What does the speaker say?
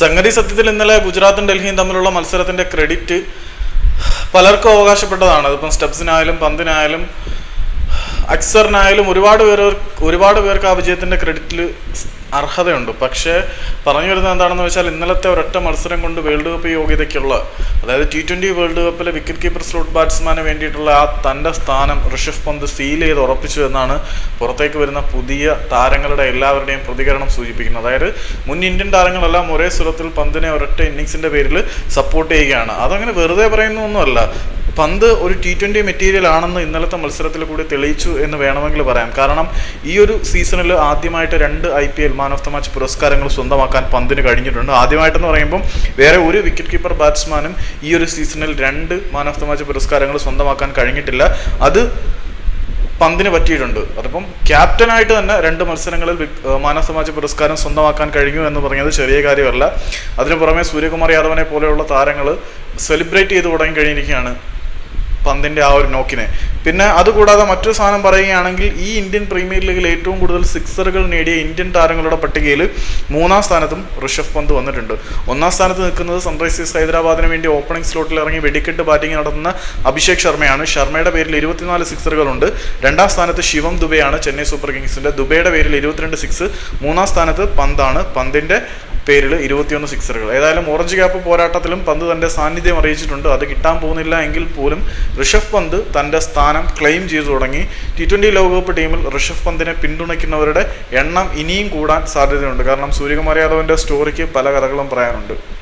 സംഗതി സത്യത്തിൽ ഇന്നലെ ഗുജറാത്തും ഡൽഹിയും തമ്മിലുള്ള മത്സരത്തിന്റെ ക്രെഡിറ്റ് പലർക്കും അവകാശപ്പെട്ടതാണ്. അതിപ്പം സ്റ്റെപ്സിനായാലും പന്തിനായാലും അക്സറിനായാലും ഒരുപാട് പേർ ഒരുപാട് പേർക്ക് ആ വിജയത്തിന്റെ ക്രെഡിറ്റിൽ അർഹതയുണ്ട്. പക്ഷേ പറഞ്ഞു വരുന്നത് എന്താണെന്ന് വെച്ചാൽ ഇന്നലത്തെ ഒരൊറ്റ മത്സരം കൊണ്ട് വേൾഡ് കപ്പ് യോഗ്യതയ്ക്കുള്ള അതായത് ടി ട്വന്റി വേൾഡ് കപ്പിലെ വിക്കറ്റ് കീപ്പർ സ്ലോട്ട് ബാറ്റ്സ്മാന് വേണ്ടിയിട്ടുള്ള ആ തന്റെ സ്ഥാനം ഋഷഭ് പന്ത് സീൽ ചെയ്ത് ഉറപ്പിച്ചു എന്നാണ് പുറത്തേക്ക് വരുന്ന പുതിയ താരങ്ങളുടെ എല്ലാവരുടെയും പ്രതികരണം സൂചിപ്പിക്കുന്നത്. അതായത് മുൻ ഇന്ത്യൻ താരങ്ങളെല്ലാം ഒരേ സ്വരത്തിൽ പന്തിനെ ഒരൊറ്റ ഇന്നിങ്സിന്റെ പേരിൽ സപ്പോർട്ട് ചെയ്യുകയാണ്. അതങ്ങനെ വെറുതെ പറയുന്നൊന്നുമല്ല. പന്ത് ഒരു ടി ട്വന്റി മെറ്റീരിയൽ ആണെന്ന് ഇന്നലത്തെ മത്സരത്തിൽ കൂടി തെളിയിച്ചു എന്ന് വേണമെങ്കിൽ പറയാം. കാരണം ഈ ഒരു സീസണിൽ ആദ്യമായിട്ട് രണ്ട് I P L man of the match പുരസ്കാരങ്ങൾ സ്വന്തമാക്കാൻ പന്തിന് കഴിഞ്ഞിട്ടുണ്ട്. ആദ്യമായിട്ടെന്ന് പറയുമ്പം വേറെ ഒരു വിക്കറ്റ് കീപ്പർ ബാറ്റ്സ്മാനും ഈ ഒരു സീസണിൽ രണ്ട് മാൻ ഓഫ് ദ മാച്ച് പുരസ്കാരങ്ങൾ സ്വന്തമാക്കാൻ കഴിഞ്ഞിട്ടില്ല. അത് പന്തിന് പറ്റിയിട്ടുണ്ട്. അതിപ്പം ക്യാപ്റ്റനായിട്ട് തന്നെ രണ്ട് മത്സരങ്ങളിൽ മാച്ച് പുരസ്കാരം സ്വന്തമാക്കാൻ കഴിഞ്ഞു എന്ന് പറഞ്ഞത് ചെറിയ കാര്യമല്ല. അതിനു പുറമെ സൂര്യകുമാർ യാദവനെ പോലെയുള്ള താരങ്ങൾ സെലിബ്രേറ്റ് ചെയ്ത് തുടങ്ങി കഴിഞ്ഞിരിക്കുകയാണ്. പന്തിന്റെ ആ ഒരു നോക്കിനെ. പിന്നെ അതുകൂടാതെ മറ്റൊരു സാധനം പറയുകയാണെങ്കിൽ ഈ ഇന്ത്യൻ പ്രീമിയർ ലീഗിൽ ഏറ്റവും കൂടുതൽ സിക്സറുകൾ നേടിയ ഇന്ത്യൻ താരങ്ങളുടെ പട്ടികയിൽ മൂന്നാം സ്ഥാനത്തും ഋഷഭ് പന്ത് വന്നിട്ടുണ്ട്. ഒന്നാം സ്ഥാനത്ത് നിൽക്കുന്നത് സൺറൈസേഴ്സ് ഹൈദരാബാദിന് വേണ്ടി ഓപ്പണിംഗ് സ്ലോട്ടിൽ ഇറങ്ങി വെടിക്കെട്ട് ബാറ്റിംഗ് നടത്തുന്ന അഭിഷേക് ശർമ്മയാണ്. ശർമ്മയുടെ പേരിൽ ഇരുപത്തിനാല് സിക്സറുകളുണ്ട്. രണ്ടാം സ്ഥാനത്ത് ശിവം ദുബെയാണ് ചെന്നൈ സൂപ്പർ കിങ്സിന്റെ. ദുബെയുടെ പേരിൽ ഇരുപത്തിരണ്ട് സിക്സ്. മൂന്നാം സ്ഥാനത്ത് പന്താണ്. പന്തിന്റെ പേരിൽ ഇരുപത്തിയൊന്ന് സിക്സറുകൾ. ഏതായാലും ഓറഞ്ച് ക്യാപ്പ് പോരാട്ടത്തിലും പന്ത് തന്റെ സാന്നിധ്യം അറിയിച്ചിട്ടുണ്ട്. അത് കിട്ടാൻ പോകുന്നില്ല എങ്കിൽ പോലും ഋഷഭ് പന്ത് തന്റെ സ്ഥാനം ക്ലെയിം ചെയ്തു തുടങ്ങി. ടി ട്വന്റി ലോകകപ്പ് ടീമിൽ ഋഷഭ് പന്തിനെ പിന്തുണയ്ക്കുന്നവരുടെ എണ്ണം ഇനിയും കൂടാൻ സാധ്യതയുണ്ട്. കാരണം സൂര്യകുമാർ യാദവിന്റെ സ്റ്റോറിക്ക് പല കഥകളും പറയാനുണ്ട്.